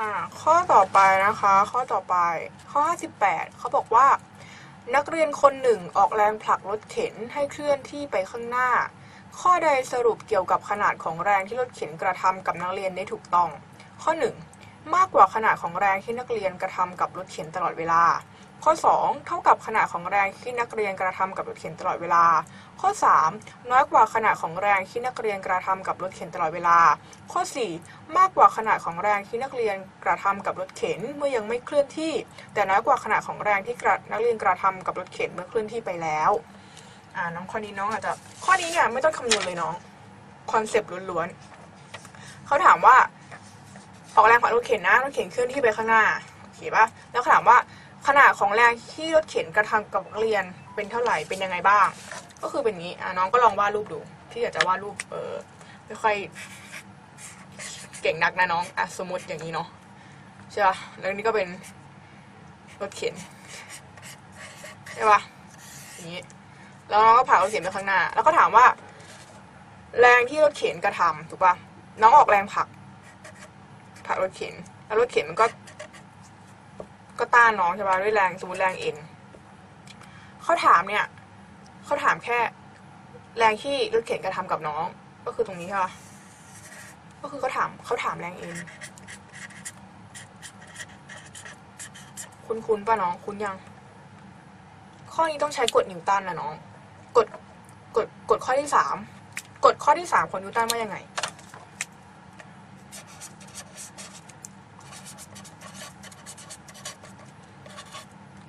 อ่าข้อต่อไปนะคะ ข้อต่อไปข้อ 58เขาบอกว่า นักเรียนคนหนึ่งออกแรงผลักรถเข็นให้เคลื่อนที่ไปข้างหน้า ข้อใดสรุปเกี่ยวกับขนาดของแรงที่รถเข็นกระทำกับนักเรียนได้ถูกต้อง ข้อ 1 มากกว่าขนาดของแรงที่นักเรียนกระทำกับรถเข็นตลอดเวลา ข้อ 2 เท่ากับขนาดของแรงที่นักเรียนกระทำกับรถเข็นตลอดเวลา ข้อ 3 น้อยกว่าขนาดของแรงที่นักเรียนกระทำกับรถเข็นตลอดเวลา ข้อ 4 มากกว่าขนาดของแรงที่นักเรียนกระทำกับรถเข็นเมื่อยังไม่เคลื่อนที่ แต่น้อยกว่าขนาดของแรงที่นักเรียนกระทำกับรถเข็นเมื่อเคลื่อนที่ไปแล้วอ่าน้องข้อนี้น้องอาจจะข้อนี้เนี่ยไม่ต้องคำนวณเลยน้องคอนเซปต์ล้วนๆเขาถามว่า ออกแรงผลักรถเข็นนะรถเข็นเคลื่อนที่ไปข้างหน้าโอเคปะแล้วถามว่าขนาดของแรงที่รถเข็นกระทำกับเรียนเป็นเท่าไหร่เป็นยังไงบ้าง ก็คือเป็นนี้อะน้องก็ลองวาดรูปดู ที่อยากจะวาดรูปเออไม่ค่อยเก่งนักนะน้องอะสมมติอย่างนี้เนาะใช่ปะแล้วนี่ก็เป็นรถเข็นใช่ปะอย่างนี้แล้วน้องก็ผลักรถเข็นไปข้างหน้า แล้วก็ถามว่า แรงที่รถเข็นกระทำถูกปะน้องออกแรงผลัก ผักรถเข็น แล้วรถเข็นมันก็ ก็ต้านน้องใช่ป่ะด้วยแรงสมมติแรงเอ็นเขาถามเนี่ยเขาถามแค่ แรงที่รถเข็นกระทำกับน้อง ก็คือตรงนี้ค่ะ ก็คือเขาถามเขาถามแรงเอ็นคุณคุณป่ะน้องคุณยัง ข้อนี้ต้องใช้กฎนิวตันนะน้องกฎกฎกฎข้อที่สามกฎข้อที่สามของนิวตันว่ายังไง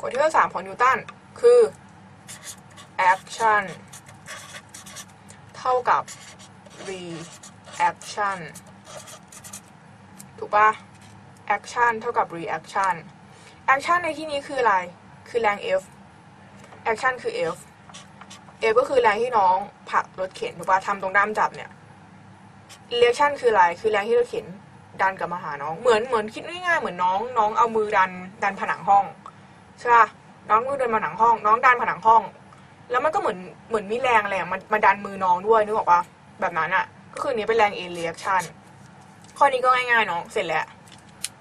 กฎที่ข้อสามของนิวตันคือ action เท่ากับ reaction ถูกปะ action เท่ากับ reaction action ในที่นี้คืออะไร คือแรง F action คือ F F ก็คือแรงที่น้องผลักรถเข็นถูกปะทำตรงด้ามจับเนี่ย reaction คืออะไร คือแรงที่รถเข็นดันกลับมาหาน้อง เหมือนเหมือนคิดง่ายๆ เหมือนน้องน้องเอามือดันดันผนังห้อง ใช่ปะน้องมือเดินผนังห้อง น้องดันผนังห้อง แล้วมันก็เหมือนเหมือนมีแรงอะไรอะมันมาดันมือน้องด้วยนึกออกปะแบบนั้นอะก็คือนนี้เป็นแรง A reaction ข้อนี้ก็ง่ายๆน้องเสร็จแล้ว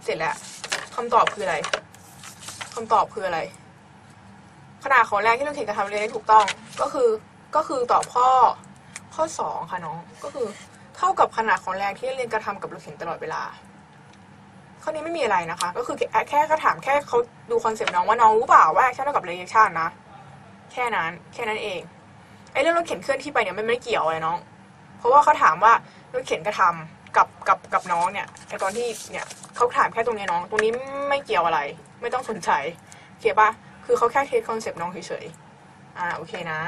เสร็จแล้วคำตอบคืออะไรคำตอบคืออะไร ขนาดของแรงที่เราเข็นกระทำเรียนได้ถูกต้อง ก็คือก็คือตอบข้อข้อสองค่ะน้องก็คือเท่ากับขนาดของแรงที่เรียนกระทำกับรถเข็นตลอดเวลา ข้อนี้ไม่มีอะไรนะคะ ก็คือแค่แค่เขาถามแค่เขาดูคอนเซปต์น้องว่าน้องรู้เปล่าว่า action เท่ากับ reaction นะ แค่นั้น แค่นั้นเองไอ้เรื่องรถเข็นเคลื่อนที่ไปเนี่ยมันไม่เกี่ยวอะไรน้อง เพราะว่าเขาถามว่ารถเข็นกระทำกับกับกับน้องเนี่ยไอตอนที่เนี่ยเขาถามแค่ตรงนี้น้อง ตรงนี้ไม่เกี่ยวอะไร ไม่ต้องสนใจโอเคปะคือเขาแค่เทสคอนเซปต์น้องเฉยๆอ่าโอเคนะ